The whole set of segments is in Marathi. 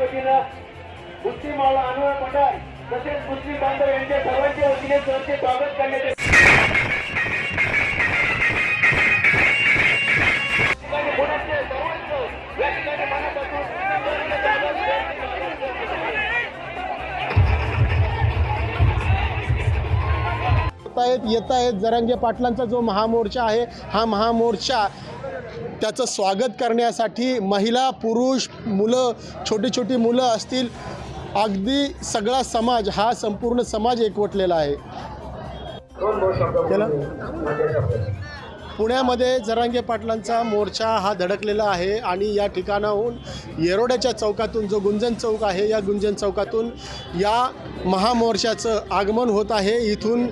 वतीनं मुस्लिम मावळा अनुय मंडळ तसेच मुस्लिम बांधव यांच्या सर्वांच्या वतीने सरचे स्वागत करण्यात येते येत आहेत. जरांगे पाटलांचा जो महामोर्चा आहे हा महामोर्चा त्याचं स्वागत करण्यासाठी महिला पुरुष मुलं छोटी छोटी मुलं असतील. अगदी सगळा समाज हा संपूर्ण समाज एकवटलेला आहे. पुण्यामध्ये जरांगे पाटलांचा मोर्चा हा धडकलेला आहे आणि या ठिकाणाहून येरोड्याच्या चौकातून जो गुंजन चौक आहे या गुंजन चौकातून या महामोर्चाचं आगमन होत आहे. इथून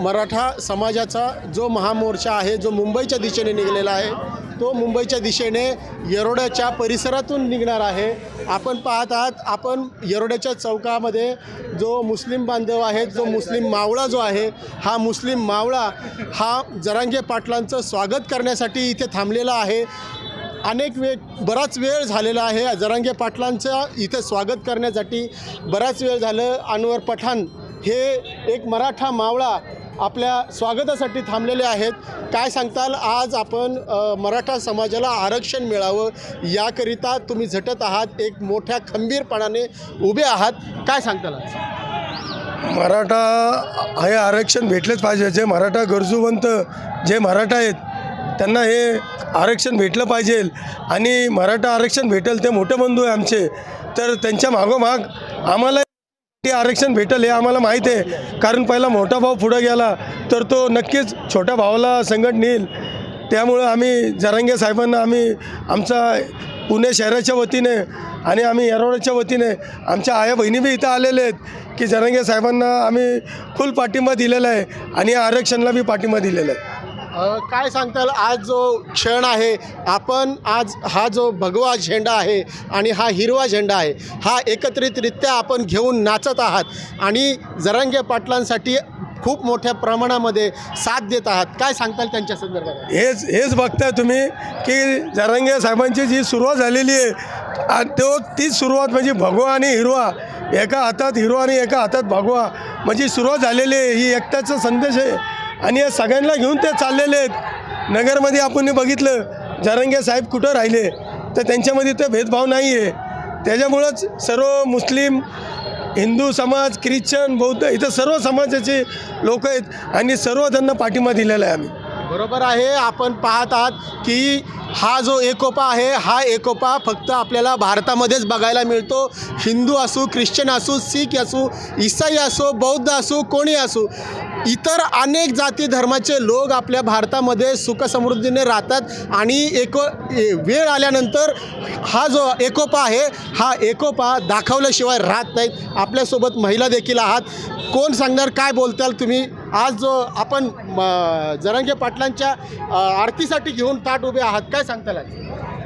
मराठा समाजाचा जो महामोर्चा आहे जो मुंबईच्या दिशेने निघालेला आहे तो मुंबईच्या दिशेने येरोड्याच्या परिसरातून निघणार आहे. आपण पाहत आहात आपण येरोड्याच्या चौकामध्ये जो मुस्लिम बांधव आहेत जो मुस्लिम मावळा जो आहे हा मुस्लिम मावळा हा जरांगे पाटलांचं स्वागत करण्यासाठी इथे थांबलेला आहे. अनेक वेळ बराच वेळ झालेला आहे जरांगे पाटलांचं इथे स्वागत करण्यासाठी. बराच वेळ झालं अनवर पठाण हे एक मराठा मावळा आपल्या स्वागतासाठी थांबलेले आहेत. काय सांगताल? आज आपण मराठा समाजाला आरक्षण मिळावं याकरिता तुम्ही झटत आहात. एक मोठ्या खंबीरपणाने उभे आहात. काय सांगताल आज? मराठा हे आरक्षण भेटलंच पाहिजे. जे मराठा गरजूवंत जे मराठा आहेत त्यांना हे आरक्षण भेटलं पाहिजे. आणि मराठा आरक्षण भेटेल ते मोठे बंधू आहे आमचे. तर त्यांच्या मागोमाग आम्हाला ते आरक्षण भेटेल हे आम्हाला माहीत आहे. कारण पहिला मोठा भाऊ पुढं गेला तर तो नक्कीच छोट्या भावाला संकट नेईल. त्यामुळं आम्ही जरांगे साहेबांना आम्ही आमचा पुणे शहराच्या वतीने आणि आम्ही येरवड्याच्या वतीने आमच्या आया बहिणी बी इथं आलेले आहेत की जरांगे साहेबांना आम्ही फुल पाठिंबा दिलेला आहे आणि आरक्षणाला बी पाठिंबा दिलेला आहे. काय सांगताल? आज जो क्षण आहे आपण आज हा जो भगवा झेंडा आहे आणि हा हिरवा झेंडा आहे हा एकत्रितरित्या आपण घेऊन नाचत आहात आणि जरांगे पाटलांसाठी खूप मोठ्या प्रमाणामध्ये साथ देत आहात. काय सांगताल त्यांच्या संदर्भात? हेच हेच बघताय तुम्ही की जरांगे साहेबांची जी सुरुवात झालेली आहे तो तीच सुरुवात म्हणजे भगवा आणि हिरवा एका हातात हिरवा आणि एका हातात भगवा. म्हणजे सुरुवात झालेली आहे ही एकट्याचा संदेश आहे. आणि या सगळ्यांना घेऊन ते चाललेले आहेत. नगरमध्ये आपण बघितलं जरंगे साहेब कुठं राहिले? तर त्यांच्यामध्ये ते भेदभाव नाही आहे त्याच्यामुळंच सर्व मुस्लिम हिंदू समाज ख्रिश्चन बौद्ध इथं सर्व समाजाचे लोक आहेत आणि सर्व त्यांना पाठिंबा दिलेला आहे आम्ही. बरोबर आहे. आपण पाहत आहात की हा जो एकोपा आहे हा एकोपा फक्त आपल्याला भारतामध्येच बघायला मिळतो. हिंदू असू ख्रिश्चन असू सीख असू इसाई असो बौद्ध असू कोणी असू इतर अनेक जाती धर्माचे लोक आपल्या भारतामध्ये सुखसमृद्धीने राहतात आणि एको वेळ आल्यानंतर हा जो एकोपा आहे हा एकोपा दाखवल्याशिवाय राहत नाहीत. आपल्यासोबत महिला देखील आहात. कोण सांगणार काय बोलताल तुम्ही? आज जो आपण म, जरांगे पाटलांच्या आरतीसाठी घेऊन ताट उभे आहात. काय सांगताल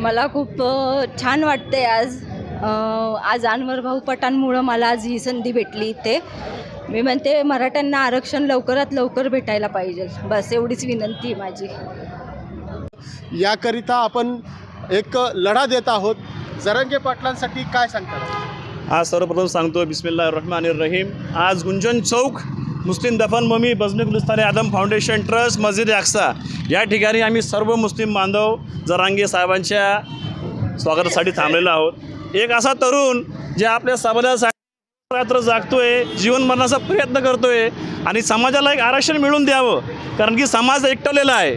मला खूप छान वाटते आज. आज अनवर भाऊ पटांमुळं मला आज ही संधी भेटली इथे. मी म्हणते मराठ्यांना आरक्षण लवकरात लवकर भेटायला पाहिजे. बस एवढीच विनंती आहे माझी. याकरिता आपण एक लढा देत आहोत. जरांगे पाटलांसाठी काय सांगतात? आज सर्वप्रथम सांगतो बिस्मिल्ला रहमान रहीम आज गुंजन चौक मुस्लिम दफनभूमी बजमी गुलिस्तान आदम फाउंडेशन ट्रस्ट मस्जिद अक्सा. या ठिकाणी आम्ही सर्व मुस्लिम बांधव जरांगे साहेबांच्या स्वागतासाठी थांबलेलो आहोत. एक असा तरुण जे आपल्या समाजासाठी रात्र जागतोय जीवन मरणाचा प्रयत्न करतोय आणि समाजाला एक आरक्षण मिळवून द्यावं कारण की समाज एकटवलेला आहे.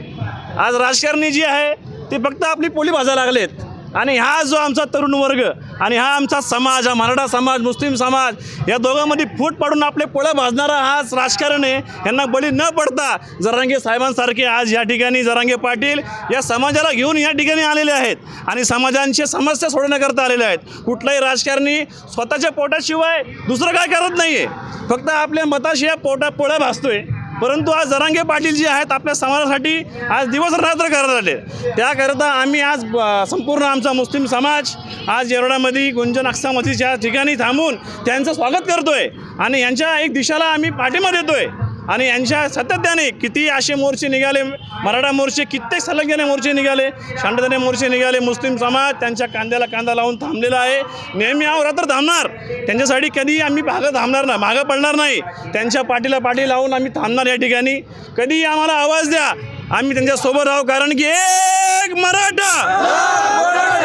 आज राजकारणी जी आहे ते फक्त आपली पोली भाजायला लागलेत. आणि हा जो आमचा तरुण वर्ग आणि हा आमचा समाज हा मराठा समाज मुस्लिम समाज या दोघांमध्ये फूट पाडून आपले पोळं भाजणारा हाच राजकारण आहे. यांना बळी न पडता जरांगे साहेबांसारखे आज या ठिकाणी जरांगे पाटील या समाजाला घेऊन या ठिकाणी आलेले आहेत आणि समाजांची समस्या सोडवण्याकरता आलेले आहेत. कुठलाही राजकारणी स्वतःच्या पोटाशिवाय दुसरं काय करत नाही आहे फक्त आपल्या मताशिवाय पोटा पोळ्या भासतोय परंतु आज जरांगे पाटील जे आहेत आपल्या समाजासाठी आज दिवस रात्र करत आले. त्याकरता आम्ही आज संपूर्ण आमचा मुस्लिम समाज आज येरोडामध्ये गुंजन अक्सामतीच्या ठिकाणी थांबून त्यांचं स्वागत करतोय. आणि यांच्या एक दिशाला आम्ही पाठिंबा देतोय. आणि यांच्या सातत्याने किती असे मोर्चे निघाले मराठा मोर्चे कित्येक सलग्याने मोर्चे निघाले शांततेने मोर्चे निघाले मुस्लिम समाज त्यांच्या कांद्याला कांदा लावून थांबलेला आहे. नेहमी आव रात्र थांबणार. त्यांच्यासाठी कधी आम्ही भागं थांबणार ना मागं पडणार नाही. त्यांच्या पाठीला पाठी लावून आम्ही थांबणार या ठिकाणी. कधी आम्हाला आवाज द्या. आम्ही त्यांच्यासोबत राहू कारण की एक मराठा!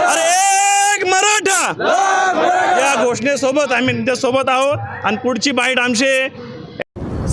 अरे एक मराठा! या घोषणेसोबत आम्ही त्यांच्यासोबत आहोत. आणि पुढची बाईट आमचे